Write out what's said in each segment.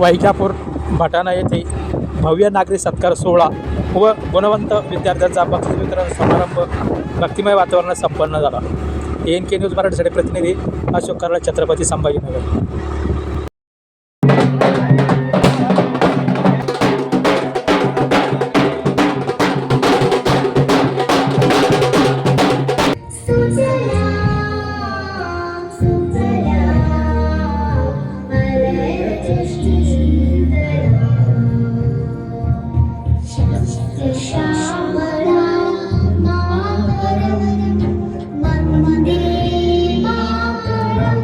वैजापूर भटाणा येथे भव्य नागरी सत्कार सोहळा व गुणवंत विद्यार्थ्यांचा बक्षीस वितरण समारंभ भक्तिमय वातावरणात संपन्न झाला. एन के न्यूज मराठीसाठी प्रतिनिधी अशोक कराड छत्रपती संभाजीनगर.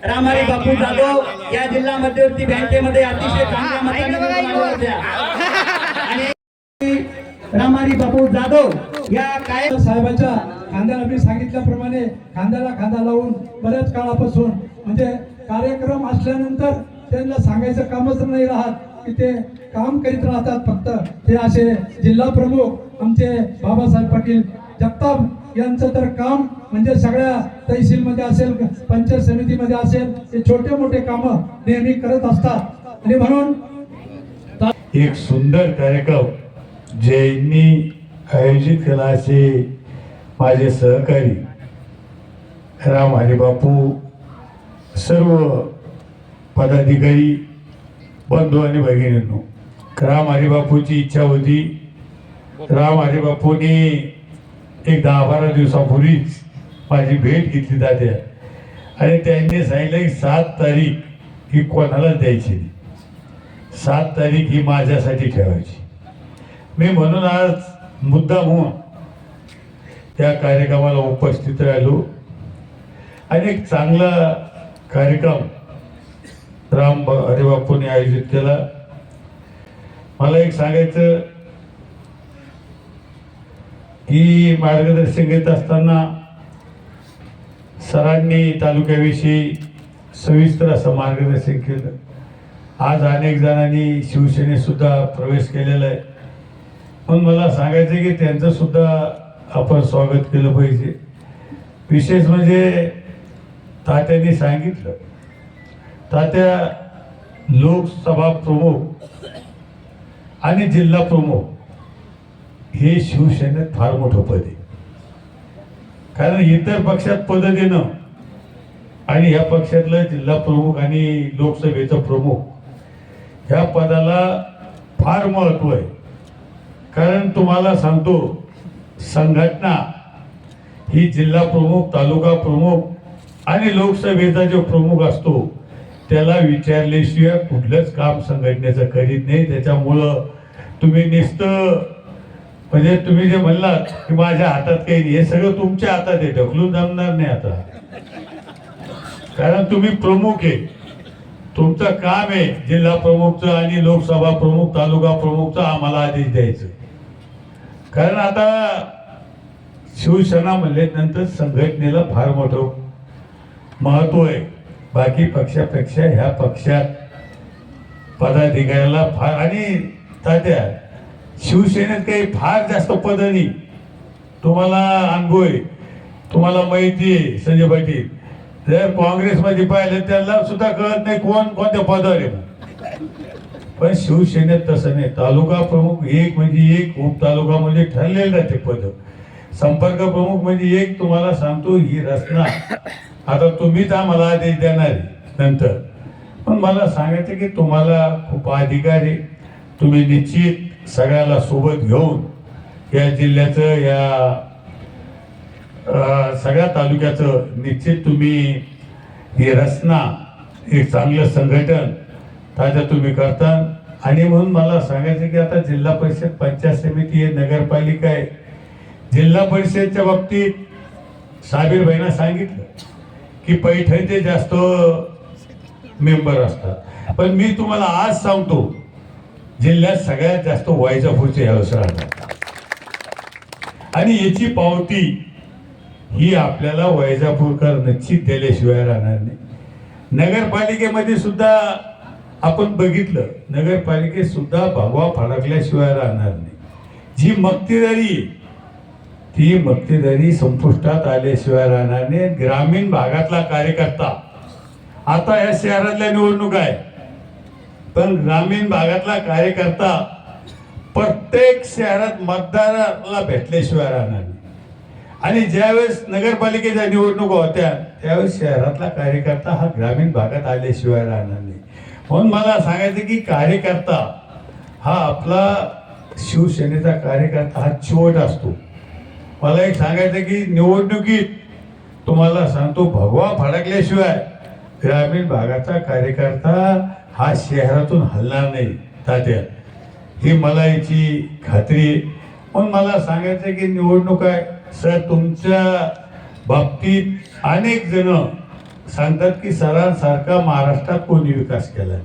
रामारी बापू जाधव या जिल्हा मध्यवर्ती बँकेमध्ये अतिशय चांगल्या मताने होत्या. आणि रामारी बापू जाधव या काय साहेबाच्या खांद्याला मी सांगितल्याप्रमाणे खांद्याला खांदा लावून बऱ्याच काळापासून म्हणजे कार्यक्रम असल्यानंतर त्यांना सांगायचं कामच नाही राहत की ते काम करीत राहतात फक्त. ते असे जिल्हा प्रमुख आमचे बाबासाहेब पाटील जगताप यांचं तर काम म्हणजे सगळ्या तहसीलमध्ये असेल पंचायत समितीमध्ये असेल ते छोटे मोठे कामं नेहमी करत असतात. आणि म्हणून एक सुंदर कार्यक्रम जैनी आयोजित केला असे माझे सहकारी राम हरिबापू सर्व पदाधिकारी बंधू आणि भगिनींनो राम हरिबापूची इच्छा होती. राम हरिबापूंनी एक दहा बारा दिवसापूर्वीच माझी भेट घेतली दाद्या. आणि त्यांनी सांगितलं की सात तारीख ही कोणालाच द्यायची नाही. सात तारीख ही माझ्यासाठी ठेवायची. मी म्हणून आज मुद्दा म्हणून त्या कार्यक्रमाला उपस्थित राहिलो. आणि एक चांगला कार्यक्रम राम हरिबापूने आयोजित केला. मला एक सांगायचं की मार्गदर्शन घेत असताना सरांनी तालुक्याविषयी सविस्तर असं मार्गदर्शन केलं. आज अनेक जणांनी शिवसेनेसुद्धा प्रवेश केलेला आहे. पण मला सांगायचं आहे की त्यांचंसुद्धा आपण स्वागत केलं पाहिजे. विशेष म्हणजे तात्यांनी सांगितलं. तात्या लोकसभा प्रमुख आणि जिल्हा प्रमुख हे शिवसेनेत फार मोठं पद आहे. कारण इतर पक्षात पदं देणं आणि ह्या पक्षातलं जिल्हा प्रमुख आणि लोकसभेचं प्रमुख ह्या पदाला फार महत्त्व आहे. कारण तुम्हाला सांगतो संघटना ही जिल्हा प्रमुख तालुका प्रमुख आणि लोकसभेचा जो प्रमुख असतो त्याला विचारल्याशिवाय कुठलंच काम संघटनेचं करीत नाही. त्याच्यामुळं तुम्ही नुसतं म्हणजे तुम्ही जे म्हणलात की माझ्या हातात काही नाही हे सगळं तुमच्या हातात आहे ढकलून जमणार नाही आता. कारण तुम्ही प्रमुख आहे. तुमचं काम आहे जिल्हा प्रमुखचं आणि लोकसभा प्रमुख तालुका प्रमुखचं आम्हाला आदेश द्यायचं. कारण आता शिवसेना म्हणल्यानंतर नंतर संघटनेला फार मोठं महत्त्व आहे. बाकी पक्षापेक्षा ह्या पक्षात पदाधिकाऱ्याला फार आणि तात्या शिवसेनेत काही फार जास्त पद नाही. तुम्हाला अनुभव आहे तुम्हाला माहिती आहे संजय पाटील. जर काँग्रेसमध्ये पाहिलं त्याला सुद्धा कळत नाही कोण कोणत्या पदावर आहे. पण शिवसेनेत तसं नाही. तालुका प्रमुख एक म्हणजे एक उपतालुका म्हणजे ठरलेलं राहते पद. संपर्क प्रमुख म्हणजे एक तुम्हाला सांगतो ही रचना. आता तुम्हीच आम्हाला आदेश देणार आहे नंतर. पण मला सांगायचं की तुम्हाला खूप अधिकार आहे. तुम्ही निश्चित सगळ्याला सोबत घेऊन या जिल्ह्याचं या सगळ्या तालुक्याचं निश्चित तुम्ही ही रचना एक चांगलं संघटन ताज्या तुम्ही करता. आणि म्हणून मला सांगायचं की आता जिल्हा परिषद पंचायत समिती आहे नगरपालिका आहे. जिल्हा परिषदच्या बाबतीत साबीर भाईना सांगितलं की पैठणचे जास्त मेंबर असतात. पण मी तुम्हाला आज सांगतो जिल्ह्यात सगळ्यात जास्त वैजापूरचे यावेळेस राहतात आणि याची पावती ही आपल्याला वैजापूरकर निश्चित दिल्याशिवाय राहणार नाही. नगरपालिकेमध्ये सुद्धा आपण बघितलं नगरपालिकेत सुद्धा भगवा फडकल्याशिवाय राहणार नाही. जी मक्तेदारी ती मक्तेदारी संपुष्टात आल्याशिवाय राहणार नाही. ग्रामीण भागातला कार्यकर्ता आता या शहरातल्या निवडणूक आहे पण ग्रामीण भागातला कार्यकर्ता प्रत्येक शहरात मतदाराला भेटल्याशिवाय राहणार नाही. आणि ज्यावेळेस नगरपालिकेच्या निवडणुका होत्या त्यावेळेस शहरातला कार्यकर्ता हा ग्रामीण भागात आल्याशिवाय राहणार नाही. म्हणून मला सांगायचं की कार्यकर्ता हा आपला शिवसेनेचा कार्यकर्ता हा चिवट असतो. मला एक सांगायचं की निवडणुकीत तुम्हाला सांगतो भगवा फडकल्याशिवाय ग्रामीण भागाचा कार्यकर्ता हा शहरातून हलणार नाही तात्या. ही मला याची खात्री आहे. पण मला सांगायचं की निवडणूक आहे. सर तुमच्या बाबतीत अनेक जण सांगतात की सरांसारखा महाराष्ट्रात कोणी विकास केला नाही.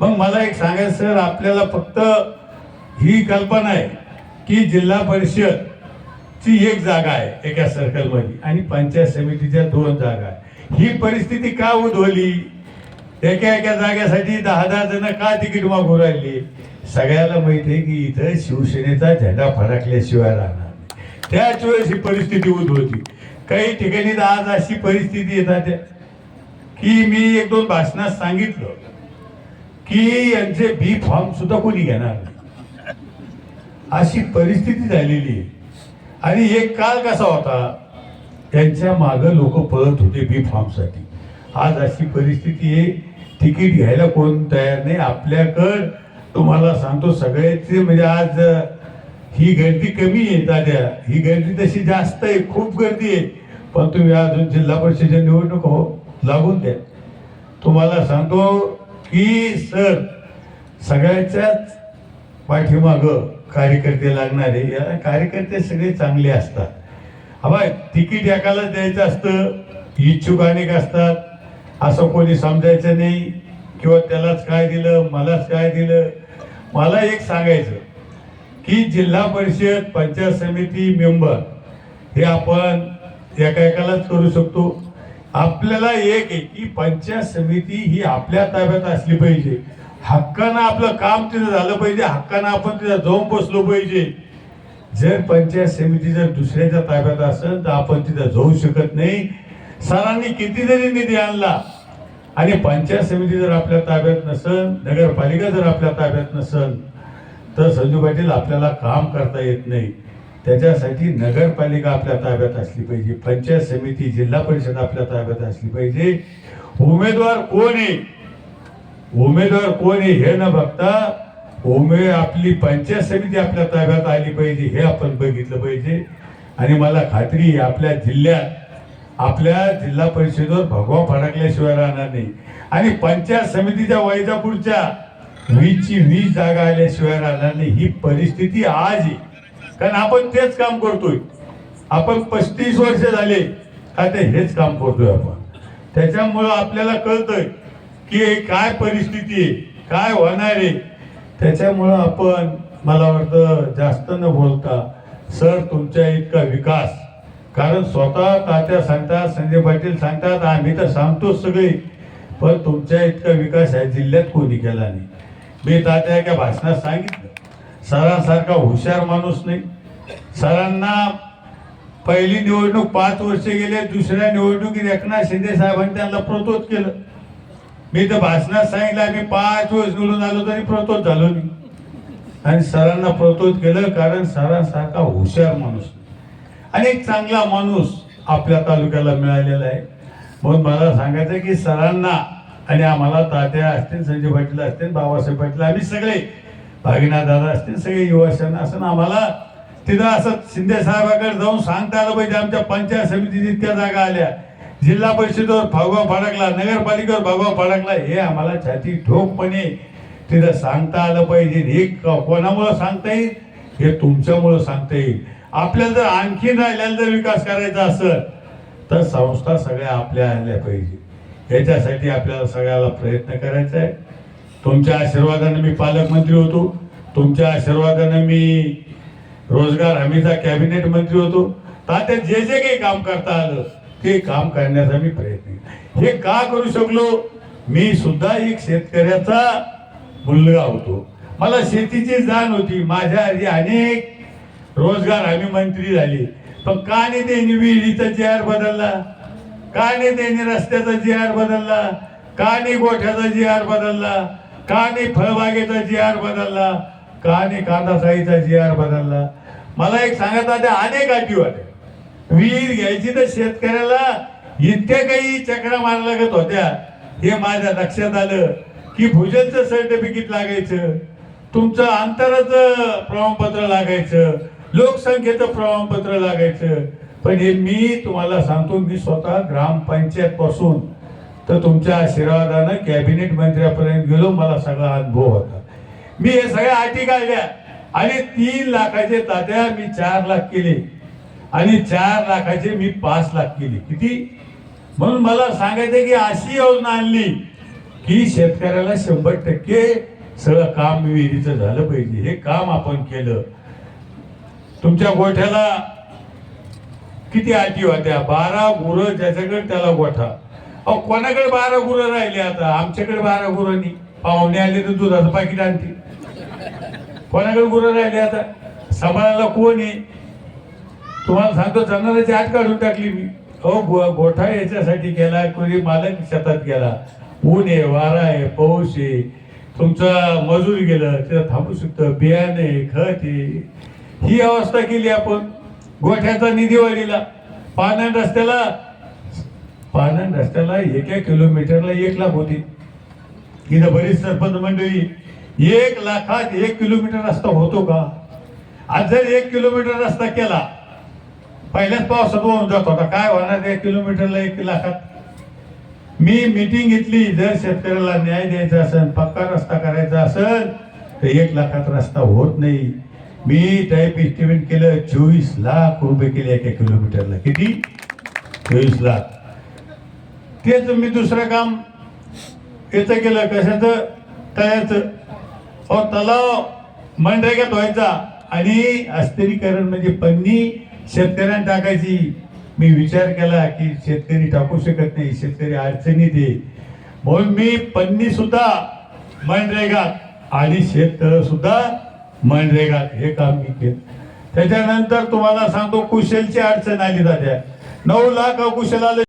मग मला एक सांगायचं सर आपल्याला फक्त ही कल्पना आहे की जिल्हा परिषद ची एक जागा आहे एका सर्कलमध्ये आणि पंचायत समितीच्या दोन जागा आहे. ही परिस्थिती का उद्भवली? एका एका जाग्यासाठी दहा दहा जण का तिकीट मागू राहिली? सगळ्याला माहिती आहे की इथं शिवसेनेचा झेंडा फडकल्याशिवाय राहणार त्याच वेळेस ही परिस्थिती उद्भवती. काही ठिकाणी तर आज अशी परिस्थिती येतात की मी एक दोन भाषणात सांगितलं की यांचे बी फॉर्म सुद्धा कोणी घेणार नाही. अशी परिस्थिती झालेली आहे. आणि एक काल कसा होता? त्यांच्या मागं लोक पळत होते बी फॉर्मसाठी आज अशी परिस्थिती आहे. तिकीट घ्यायला कोण तयार नाही. आपल्याकडं तुम्हाला सांगतो सगळ्याचे म्हणजे आज ही गर्दी कमी आहे दाद्या ही गर्दी तशी जास्त आहे खूप गर्दी आहे. पण तुम्ही अजून जिल्हा परिषदेच्या निवडणूक हो लागून द्या. तुम्हाला सांगतो की सर सगळ्याच्याच पाठीमागं कार्यकर्ते लागणारे या कार्यकर्ते सगळे चांगले असतात. हवा तिकीट एकाला द्यायचं असतं इच्छुक अनेक असतात. असं कोणी समजायचं नाही किंवा त्यालाच काय दिलं मलाच काय दिलं. मला एक सांगायचं की जिल्हा परिषद पंचायत समिती मेंबर हे आपण एका एकालाच करू शकतो. आपल्याला एक आहे की पंचायत समिती ही आपल्या ताब्यात असली पाहिजे. हक्कानं आपलं काम तिथं झालं पाहिजे हक्कानं आपण तिथं जाऊन बसलो पाहिजे. जर पंचायत समिती जर दुसऱ्याच्या ताब्यात असेल तर आपण तिथं जाऊ शकत नाही. सरांनी किती जरी निधी आणला. आणि पंचायत समिती जर आपल्या ताब्यात नसेल नगरपालिका जर आपल्या ताब्यात नसेल तर संजू पाटील आपल्याला काम करता येत नाही. त्याच्यासाठी नगरपालिका आपल्या ताब्यात असली पाहिजे पंचायत समिती जिल्हा परिषद आपल्या ताब्यात असली पाहिजे. उमेदवार कोण आहे? उमेदवार कोण आहे हे न बघता उमे आपली पंचायत समिती आपल्या ताब्यात आली पाहिजे हे आपण बघितलं पाहिजे. आणि मला खात्री आपल्या जिल्ह्यात आपल्या जिल्हा परिषदेवर भगवा फडकल्याशिवाय राहणार नाही. आणि पंचायत समितीच्या वैजापूरच्या वीसची वीस जागा आल्याशिवाय राहणार नाही. ही परिस्थिती आज आहे. कारण आपण तेच काम करतोय. आपण पस्तीस वर्ष झाले आता हेच काम करतोय आपण. त्याच्यामुळं आपल्याला कळतंय की काय परिस्थिती आहे काय होणार आहे. त्याच्यामुळं आपण मला वाटतं जास्त न बोलता सर तुमच्या इतका विकास कारण स्वतः तात्या सांगतात संजय पाटील सांगतात आम्ही तर सांगतोच सगळे. पण तुमच्या इतका विकास या जिल्ह्यात कोणी केला नाही. मी तात्या एका भाषणात सांगितलं सरांसारखा हुशार माणूस नाही. सरांना पहिली निवडणूक पाच वर्ष गेले दुसऱ्या निवडणुकीत एकनाथ शिंदे साहेबांनी त्यांना प्रोत्साहित केलं. मी तर भाषणात सांगितलं आम्ही पाच वर्ष निवडून आलो तरी प्रोत्साहित झालो नाही. आणि सरांना प्रोत्साहित केलं कारण सरांसारखा हुशार माणूस नाही. आणि एक चांगला माणूस आपल्या तालुक्याला मिळालेला आहे. म्हणून मला सांगायचं की सरांना आणि आम्हाला तात्या असतील संजय पाटील असतील बाबासाहेब पाटील आम्ही सगळे भागीनाथ दादा असतील सगळे युवाशांना असं आम्हाला तिथं असं शिंदे साहेबाकडे जाऊन सांगता आलं पाहिजे. आमच्या पंचायत समितीत इतक्या जागा आल्या जिल्हा परिषदेवर भगवा फडकला नगरपालिकेवर भगवा फडकला हे आम्हाला छाती ठोकपणे तिथं सांगता आलं पाहिजे. हे क- कोणामुळं सांगता येईल? हे तुमच्यामुळं सांगता येईल. आपल्याला जर आणखी राहिल्याला जर विकास करायचा असेल तर संस्था सगळ्या आपल्या आल्या पाहिजे. याच्यासाठी आपल्याला सगळ्याला प्रयत्न करायचा आहे. तुमच्या आशीर्वादाने मी पालकमंत्री होतो. तुमच्या आशीर्वादाने मी रोजगार हमीचा कॅबिनेट मंत्री होतो. तात्या जे जे काही काम करता आलं ते काम करण्याचा मी प्रयत्न हे का करू शकलो? मी सुद्धा एक शेतकऱ्याचा मुलगा होतो. मला शेतीची जाण होती. माझ्या आधी अनेक रोजगार हमी मंत्री झाली. पण का नाही त्यांनी विहिरीचा चेअर आर बदलला? का नाही त्यांनी रस्त्याचा जे आर बदलला? का नाही गोठ्याचा जे आर बदलला? का नाही फळबागेचा जे आर बदलला? का नाही कांदासाईचा आर बदलला? मला एक सांगत आता अनेक अटी होत्या. विहीर घ्यायची तर शेतकऱ्याला इतक्या काही चक्रा मारा लागत होत्या. हे माझ्या लक्षात आलं की भूजलचं सर्टिफिकेट लागायचं. तुमचं अंतराचं प्रमाणपत्र लागायचं. लोकसंख्येचं प्रमाणपत्र लागायचं. पण हे मी तुम्हाला सांगतो मी स्वतः ग्रामपंचायत पासून तर तुमच्या आशीर्वादानं कॅबिनेट मंत्र्यापर्यंत गेलो मला सगळा अनुभव होता. मी हे सगळ्या आटी काढल्या आणि तीन लाखाचे तात्या मी चार लाख केले आणि चार लाखाचे मी पाच लाख केले. किती? म्हणून मला सांगायचं की अशी योजना आणली की शेतकऱ्याला शंभर टक्के सगळं काम विहिरीचं झालं पाहिजे. हे काम आपण केलं. तुमच्या गोठ्याला किती आजी होत्या? बारा गुरं ज्याच्याकडे त्याला गोठा. अहो कोणाकडे बारा गुरं राहिले आता? आमच्याकडे बारा गुरं नाही. पाहुणे आले तर दुधाचं पाकिट आणते कोणाकडे गुरं राहिले आता? सांभाळायला कोण आहे? तुम्हाला सांगतो जनावरांची आत काढून टाकली मी. अहो गोठा याच्यासाठी गेला कोणी मालक शेतात गेला. ऊन आहे वारा आहे पाऊस आहे. तुमचा मजूर गेलं तिथं थांबू शकतं. बियाणे आहे, खत आहे. ही अवस्था केली आपण. गोठ्याचा निधी वाढीला पानन रस्त्याला पानन रस्त्याला एका किलोमीटरला एक लाख होती. इथं बरीच सरपंच मंडळी एक लाखात एक किलोमीटर रस्ता होतो का? आज जर एक किलोमीटर रस्ता केला पहिल्याच पावसात वाहून जात होता. काय होणार एक किलोमीटरला एक लाखात? मी मीटिंग घेतली. जर शेतकऱ्याला न्याय द्यायचा असेल पक्का रस्ता करायचा असेल तर एक लाखात रस्ता होत नाही. मी टाईप एस्टिमेट केलं चोवीस लाख रुपये केले एका किलोमीटरला किती? चोवीस लाख. तेच मी दुसरं काम याचं केलं. कशाचं? तळ्याचं हो तलाव मनरेगा व्हायचा. आणि अस्थिरीकरण म्हणजे पन्नी शेतकऱ्यांना टाकायची. मी विचार केला की शेतकरी टाकू शकत नाही. शेतकरी अडचणीत आहे. म्हणून मी पन्नी सुद्धा मनरेगात आणि शेततळ सुद्धा मनरेगा हे काम मी केलं. त्याच्यानंतर तुम्हाला सांगतो कुशलची अडचण आली दाद्या नऊ लाख अकुशल आले.